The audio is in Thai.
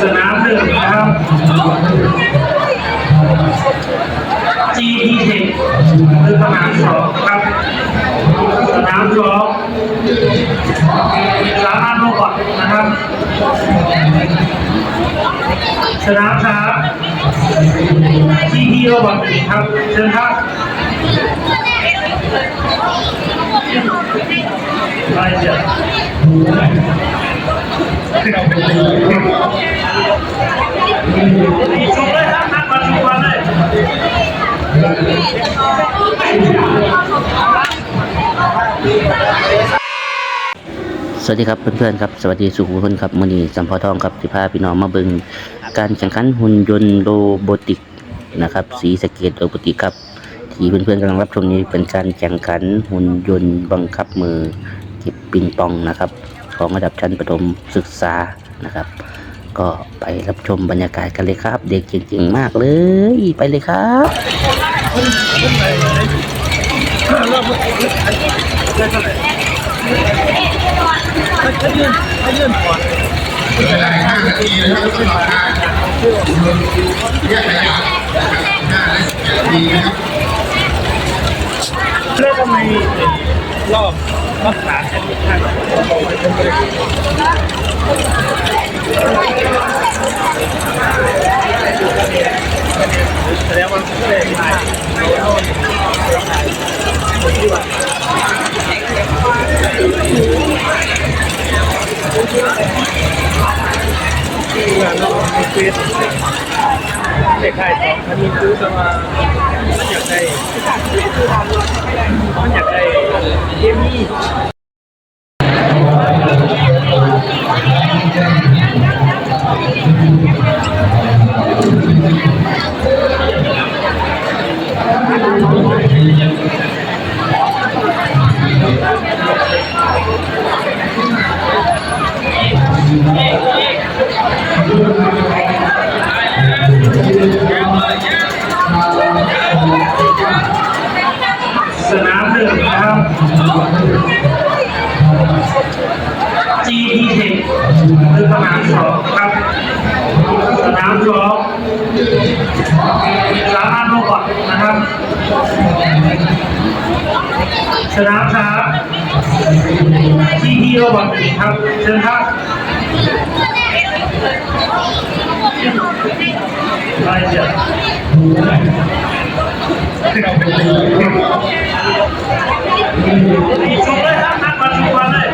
สนามหนึ่งนะครับ GT10 คือสนามสองครับสนามสองสามารถโลกอดนะครับ สนามสาม GT โลกอดครับเชิญครับไปเถอะ ชุบเลยครับนักมาชุบมาเลยสวัสดีครับเพื่อนๆครับสวัสดีสุขุมพลครับมือนีสัมพอทองครับสิพาพี่น้องมาบิ่งการแข่งขันหุ่นยนต์โรบอติกนะครับสีสเกตโรบอติกครับ ที่เพื่อนๆกำลังรับชมนี้เป็นการแข่งขันหุ่นยนต์บังคับมือเก็บปิงปองนะครับ ของระดับชั้นประถมศึกษานะครับ ก็ไปรับชมบรรยากาศกันเลยครับ เด็กเก่งๆมากเลย ไปเลยครับจะได้ห้านาทีนะครับสำหรับการแยกขยะห้านาทีนะครับเรื่องทำไมรอบรักษาแค่นี้ท่าน เราเฟสเด็กไทยสองคันนี้ หนึ่งนะครับ G T T คือสนามสองครับสนามสองสามารถโลก่อนนะครับสนามช้าที่พี่โรบอทครับเชิญครับไปเดี๋ยว ชุบเลยครับนักมาชุบมาเลย